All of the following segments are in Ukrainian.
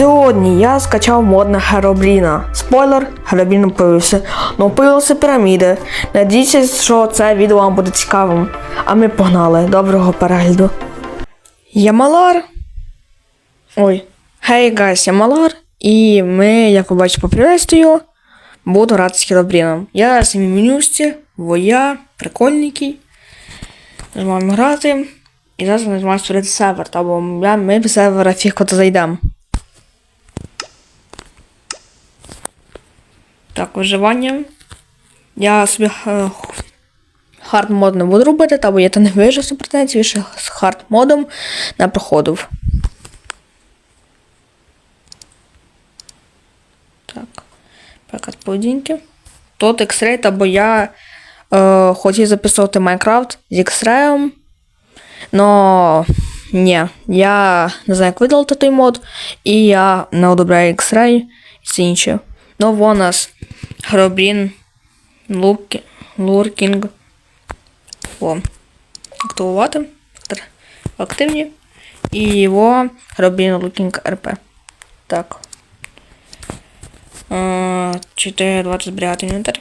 Сьогодні я скачав мод на Херобріна. Спойлер, Херобрін появився. Ну появилися піраміди. Надіюся, що це відео вам буде цікавим. А ми погнали. Доброго перегляду. Я Малар. Ой. Хей, гайс, я Малар. І ми, як ви бачите по приветствию, буду грати з Херобріном. Я самі менюсті, воя, прикольненький. Нажимаємо грати. І зараз нажимаємо створити сервер, або ми без сервера фіг зайдемо. Так, виживання. Я собі е, хард мод не буду робити, та бо я то не вижив супротивниці, ще з хард модом не проходив. Так. Приклад поведінки. Тут X-Ray, та бо я е, хотів записувати Майнкрафт з X-Ray. Но ні, я не знаю, як видалити той мод, і я не одобряю X-Ray і все інше. Ну, вон нас Хробрін, Лурки, Луркінг. О, активувати. Активні. І його Хробрін Луркінг РП. Так. 4.20 зберігати інвентар.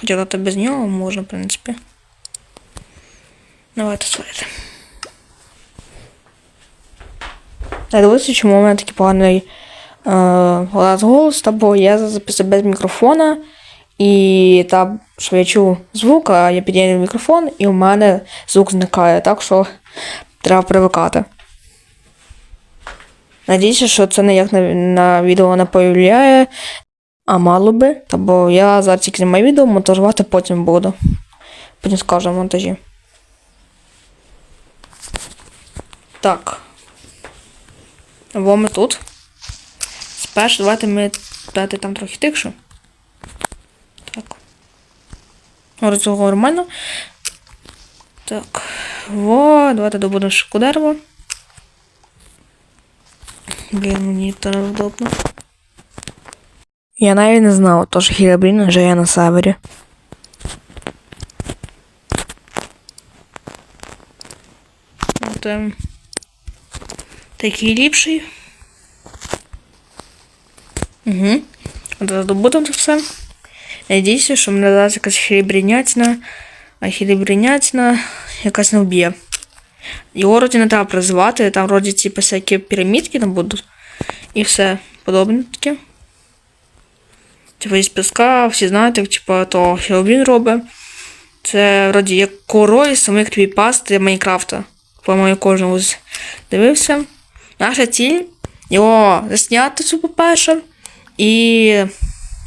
Хоча дати без нього можна, в принципі. Давайте створити. Я чому у мене такий поганий е, голос бо я записав без мікрофона, і та, що я чув звук, а я підійду мікрофон, і у мене звук зникає, так що треба привикати. Надіюся, що це ніяк на, на відео не повлияє, а мало би, та бо я зараз тільки знімаю відео, монтажувати потім буду. Потім скажу в монтажі. Так. Во ми тут. Спершу давайте ми дати там трохи тихше. Так. Говорить цього нормально. Так. Во, давайте добудемо шибку дерева. Блін, мені то невдобно. Я навіть не знав, то що Хірабрін вже є на севері. От, ем, такий ліпший. Угу. Добудемо це все. Надіюся, що мене зараз якась хірібрінятина, а хірібрінятина якась не вб'є. Його вроді не треба призивати, там вроді типу всякі пірамідки там будуть. І все подобне таке. Типу із піска, всі знаєте, типу, то Хеллоуін робить. Це вроді як король самих кріпіпасти Майнкрафта. По-моєму, кожному дивився. Наша ціль його засняти, це по-перше, і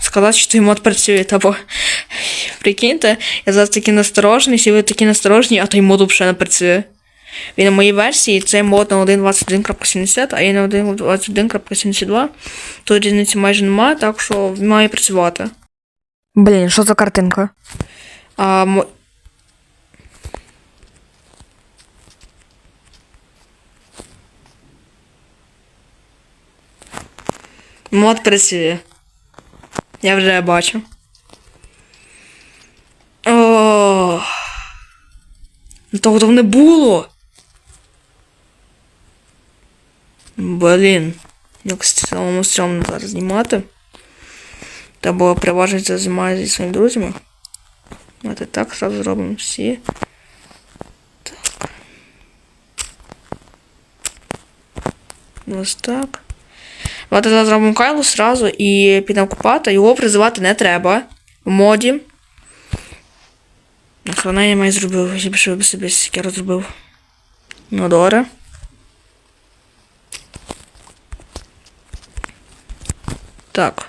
сказати, що той мод працює. Тобто, прикиньте, я зараз такий насторожений, всі ви такі насторожені, а той мод взагалі не працює. Він на моїй версії цей мод на 1.21.70, а я на 1.21.72. Тут різниці майже немає, так що має працювати. Блін, що за картинка? А, Мод працює. Я вже бачу. О. Ну, Того там не було. Блін. Як самому стрьомно зараз знімати. Бо переважно це займаю зі своїми друзями. Давайте так сразу зробимо всі. Так. Ось так. Давайте зробимо Кайлу сразу і підемо купати. Його призивати не треба. В моді. Нахрена я маю зробив, я б ще собі скільки розробив. Ну добре. Так.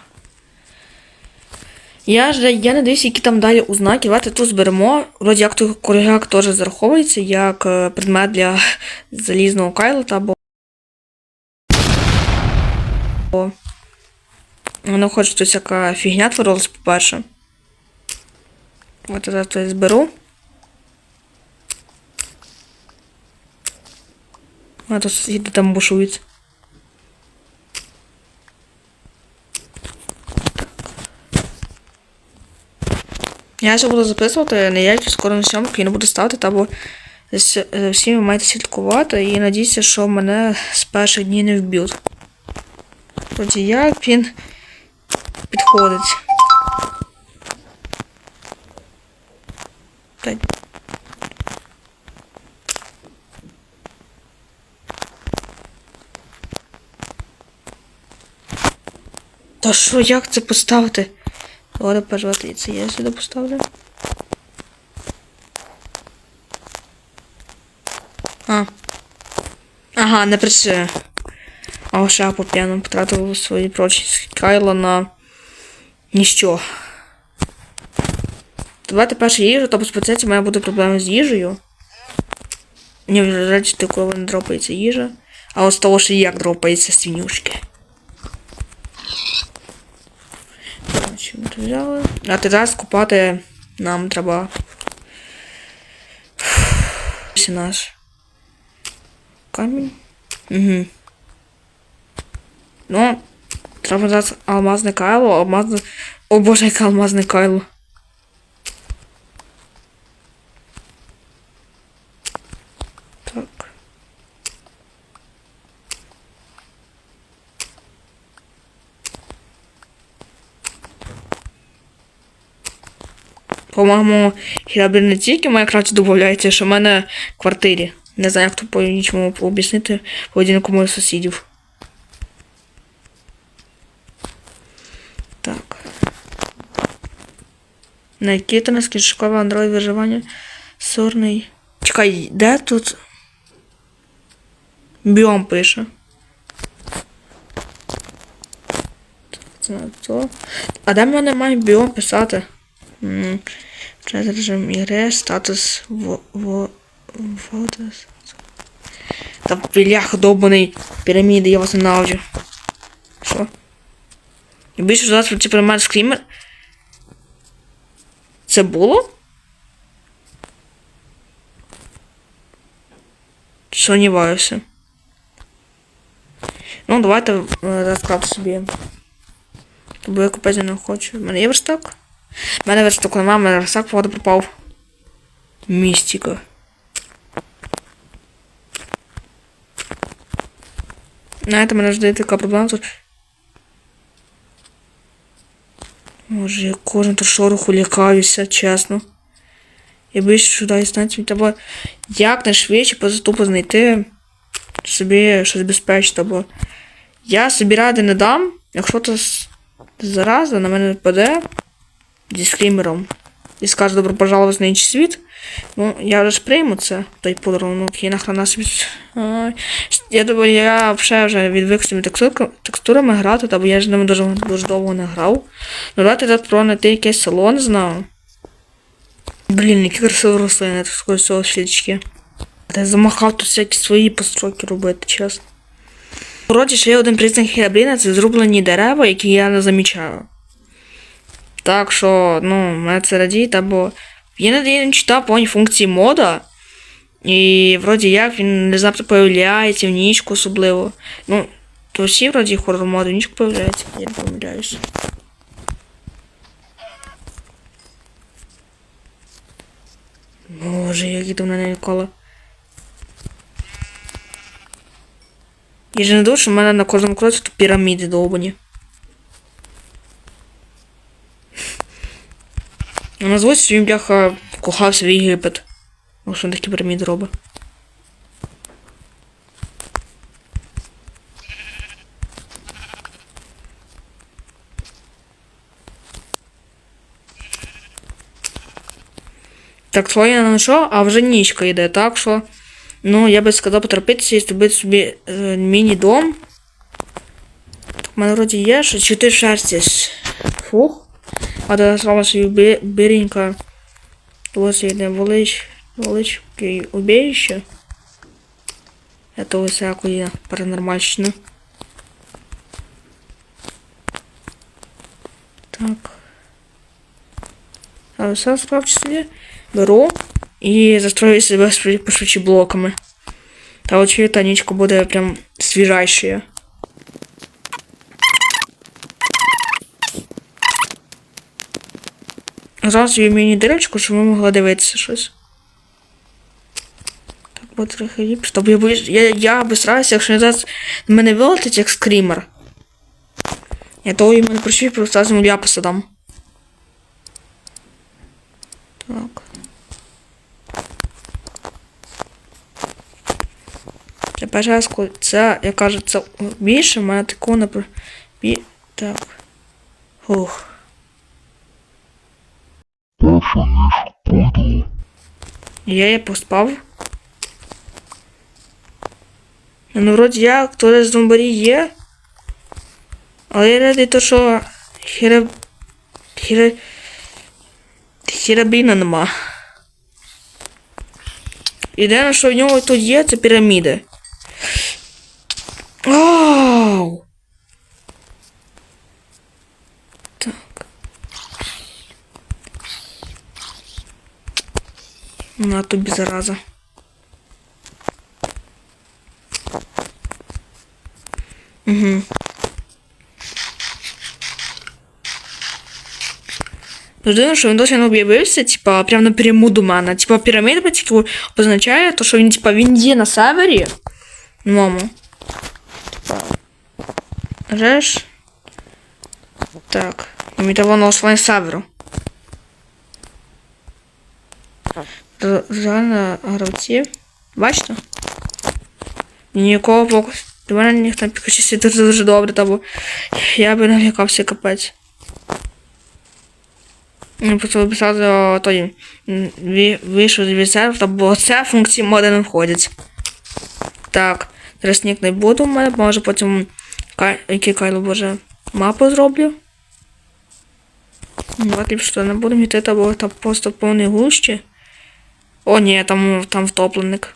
Я ж я не дивлюся, які там далі ознаки. Давайте тут зберемо. Вроді як той коряк теж зараховується як е, предмет для залізного кайлота Воно хоче тут всяка фігня творилась, по-перше. От я це зберу. А то сусіди там бушують. Я ще буду записувати ніякі скоро на сьомки і не буду ставити, та бо За за всім ви маєте слідкувати і надіюся, що мене з перших днів не вб'ють. Тоді як він підходить. Та... Та що, як це поставити? Ладно, пожалуйста, це я сюди поставлю. А. Ага, не працює. А шапу п'яно потратив свої прочі Кайла на ніщо. Давайте перше їжу, то по спецеці має бути проблема з їжею. Вже речі, коли не дропається їжа. А з того, що як дропається свинюшки. А ти зараз купати нам треба. Ось наш. Камінь. Угу. Ну, треба зараз алмазне кайло, алмазне. О боже, яке алмазне кайло. По-моєму, хіба не тільки в Майнкрафті додається, що в мене в квартирі. Не знаю, як то по іншому об'яснити поведінку моїх сусідів. Так. На нас кишкове Android виживання? Сорний. Чекай, де тут? Біом пише. Це не то. А де мене має біом писати? Через режим ігри, статус в, в, водос. Та бляха довбаний піраміди, я вас ненавиджу. Що? І більше зараз ці приймають скрімер. Це було? Сумніваюся. Ну, давайте е, розкладу собі. Бо я купити не хочу. У мене є верстак? У мене верстак немає, у мене верстак походу пропав. Містика. Знаєте, мене жде така проблема тут. Боже, я кожен то шороху лякаюся, чесно. Я більше сюди станцію як якнайшвидше позатупо знайти собі щось безпечне, бо я собі ради не дам, якщо то зараза на мене впаде зі скрімером і скаже добро пожаловать на інший світ. Ну, я вже ж прийму це, той подарунок, і нахрена собі. Ай. Я думаю, я вже вже відвик з цими текстурами грати, та бо я ж ними дуже, дуже довго не грав. Ну, давайте зараз про знайти якесь село, не знаю. Блін, які красиві рослини, скажу, цього свічки. Та я замахав тут всякі свої постройки робити, чесно. Вроді ще є один признак Херабліна, це зрублені дерева, які я не замічаю. Так що, ну, мене це радіє, та бо я не, не читав повні функції мода. І вроді як він не завжди появляється в нічку особливо. Ну, то всі вроді хоррор моди в нічку появляється, я не помиляюсь. Боже, які там мене ніколи. Я ж не думаю, що в мене на кожному кроці тут піраміди довбані. Назвуть свій бляха кохався в Єгипет. Ось він такі піраміди робить. Так, твоє на що, а вже нічка йде, так що. Ну, я би сказав поторопитися і зробити собі е, міні-дом. Так, в мене вроді є, що 4 шерсті. Фух. А де слава собі бі- біренька. Ось йде велич, величке убіжище. Это всякої паранормальщини. Так. А все справді собі беру і застрою себе швид- пошвидше блоками. Та очі та нічка буде прям свіжайшою. Собі мені дирочку, щоб ми могли дивитися щось. от трохи ліпше. Тобто я боюсь, я, я обісраюся, якщо він зараз мене вилетить як скрімер. Я то йому не прощу, просто зразу йому ляпаса дам. Так. Раз, коли це, я кажу, це більше, в мене такого не бі... Так. Ух. Перша ніж пойду. Я її поспав. Ну, вроді як, то з зомбарі є. Але я радий то, що хіра... Хіра... Хірабіна нема. Єдине, що в нього тут є, це піраміди. На тобі зараза. Угу. Дивно, що він досі не об'явився, типа, прямо напряму до мене. Типа, піраміда тільки означає, то, що він, типа, він є на севері. Новому. Реш. Так. Імітовано ослайн северу. Р- Реально гравці. Бачите? Нікого поки. До мене ніхто не підключився дуже дуже добре, тому я би налякався капець. Я просто виписати о, той вийшов з резерв, бо це функції моди не входять. Так, зараз ніяк не буду мене, може потім який кайло боже мапу зроблю. Давайте ліпше туди не будемо йти, бо там просто повний гущі. О, ні, там, там втопленик.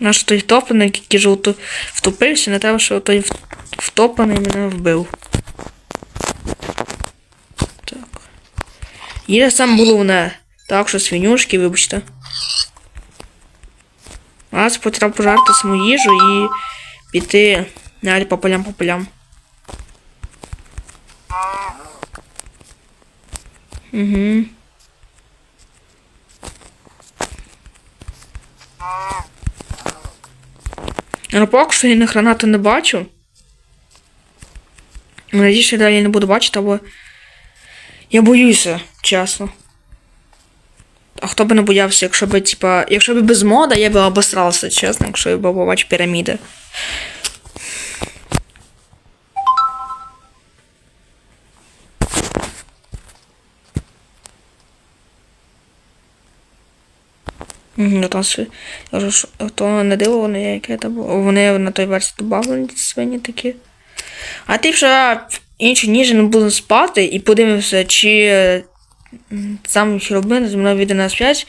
Наш той втопленик, який жовто втопився, не треба, що той втоплений мене вбив. Так. Є сам головне. Так, що свинюшки, вибачте. Раз потрібно пожарти саму їжу і піти далі по полям по полям. Угу. Ну, поки я на гранати не бачу. Надіюсь, що далі не буду бачити, або я боюся, чесно. А хто би не боявся, якщо би, типа, якщо б без мода, я би обосрався, чесно, якщо я б побачив піраміди. То, с- я що- то не диво, вони яке то було. Вони на той версії добавлені ці свині такі. А ти вже інші ніжі не буду спати і подивимося, чи сам Хіробин зі мною вийде на связь,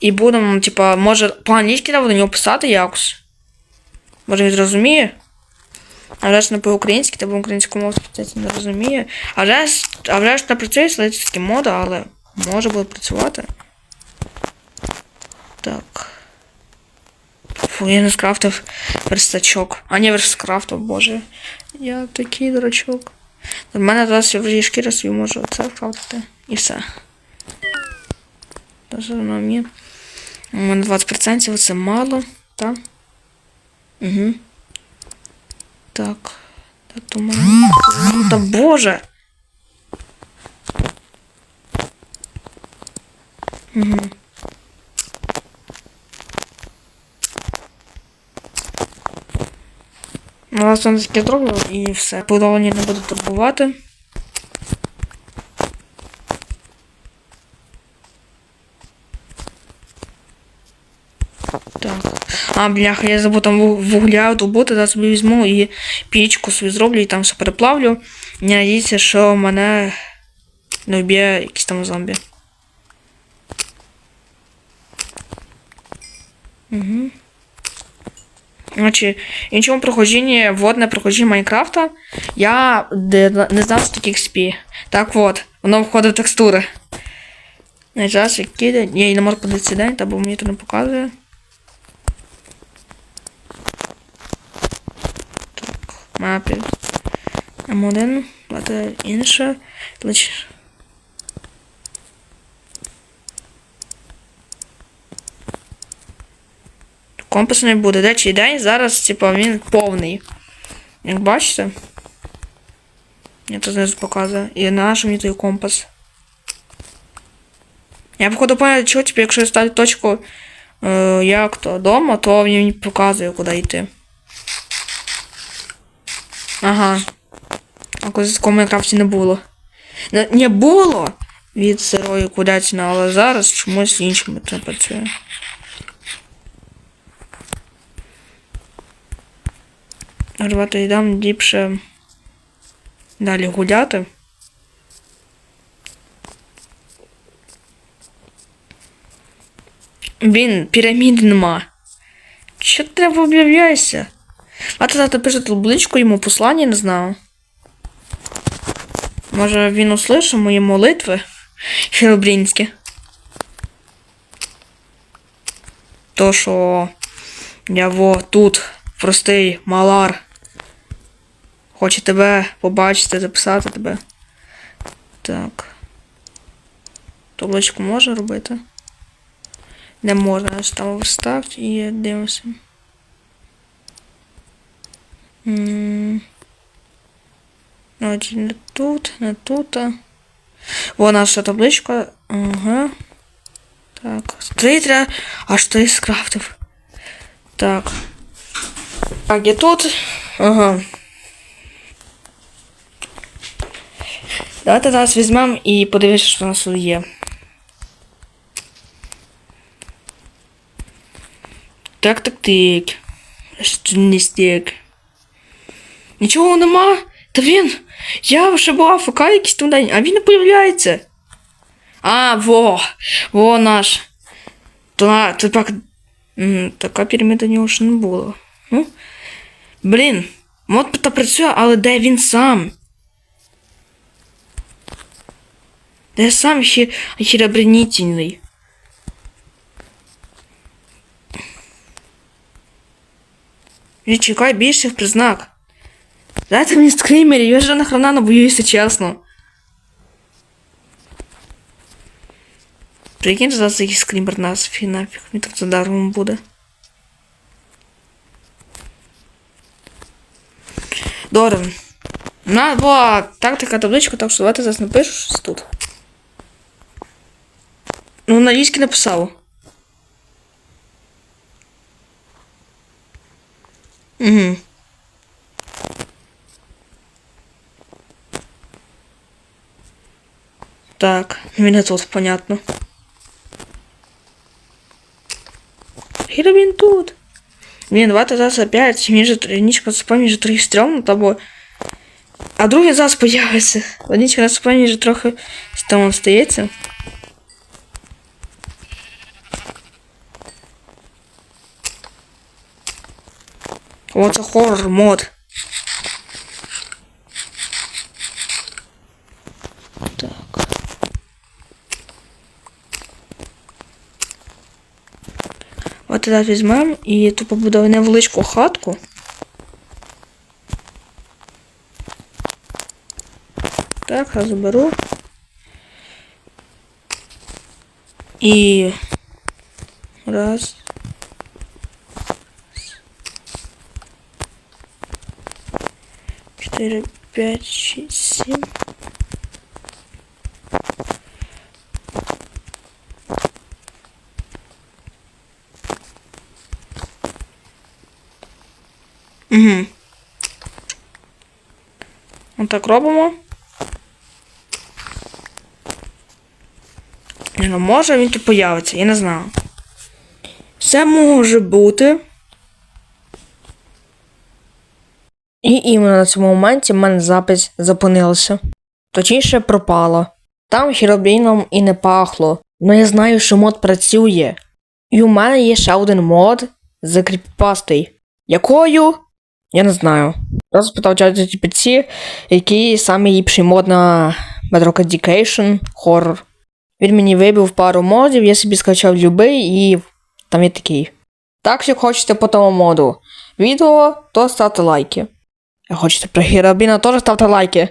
і будемо, типа, може, по-англійськи треба до нього писати якось. Може він зрозуміє. А вже ж не по-українськи, та по-українському мову спеціально не розуміє. А вже а вже ж не працює слідчі мода, але може буде працювати. Так. Фу, я не скрафтив верстачок. А не верскрафтив, боже. Я такий дурачок. Мене зараз я вже шкіра свій можу це скрафтити. І все. Даже на мені. У мене 20% це мало, так? Угу. Так. В мене. Та боже! Угу. Ну, раз я таке зроблю і все. Подолані не буду турбувати. Так. А, бляха, я забув там ву- вугля добути, зараз собі візьму і пічку собі зроблю і там все переплавлю. Не надіюся, що мене не вб'є якийсь там зомбі. Угу. В іншому проходженні, водне проходження Майнкрафта, я не знав, що таке XP. Так от, воно входить в текстури. Час, який день. Я не можу подивитися день, бо мені то не показує. Так, мапі. М1, давайте інше. Лише. Компасу не буде. Де чий день? Зараз, типу, він повний. Як бачите? Я тут знизу показую. І наш мені той компас. Я походу понял, чого, типу, якщо я ставлю точку е, як то дома, то він мені показує, куди йти. Ага. А коли в Майнкрафті не було. Не, не було від сирої кудячини, але зараз чомусь іншими це працює. Рвати йдемо ліпше далі гуляти. Блін, пірамід нема. Що треба об'являєшся? А ти пише табличку йому послання, не знаю. Може він услышав мої молитви херобрінські. То, що я во тут, простий малар. Хочу тебе побачити, записати тебе. Так. Табличку можна робити? Не можна, аж там вставити і дивимося. От не тут, не тут. а. Во наша табличка. Ага. Так. Три. Аж три скрафтив. Так. Так, я тут. Ага. Давайте зараз візьмемо і подивимося, що у нас тут є. Так, так, так. Що не стік. Нічого нема. Та він. Я вже був АФК якийсь там день, а він не появляється. А, во! Во наш. Та, це так. Така піраміда нього ще не було. Ну. Блін, мод та працює, але де він сам? Де сам ще хіробренітельний? Не чекай більших признак. Дайте мені скримерів, я вже нахрена не боюся, чесно. Прикинь, що зараз якийсь скример нас фі нафіг, він так задаром буде. Добре. Нас була тактика табличка, так що давайте зараз напишу щось тут. Ну, на ліськи написав. Угу. Так, він не тут, понятно. Хіра він тут. Блін, давайте зараз опять. Він же тринічка спамі же трохи стрьомно, тому. А другий зараз появиться. Водичка на спамі же трохи там стається. О, це хоррор мод. Так. От тоді візьмемо і тут побудуємо невеличку хатку. Так, я заберу. І раз. Чотири, п'ять, шість, сім. Угу. Отак робимо. Не, ну може він тут появиться, я не знаю. Все може бути. І іменно на цьому моменті в мене запис зупинився. Точніше пропало. Там хіробріном і не пахло. Ну я знаю, що мод працює. І у мене є ще один мод з кріппастий. Якою? Я не знаю. Я спитав ChatGPT, який найліпший мод на Bedrock Education Horror. Він мені вибив пару модів, я собі скачав любий і там є такий. Так, якщо хочете по тому моду відео, то ставте лайки. Хочете про Хірабіна, теж ставте лайки.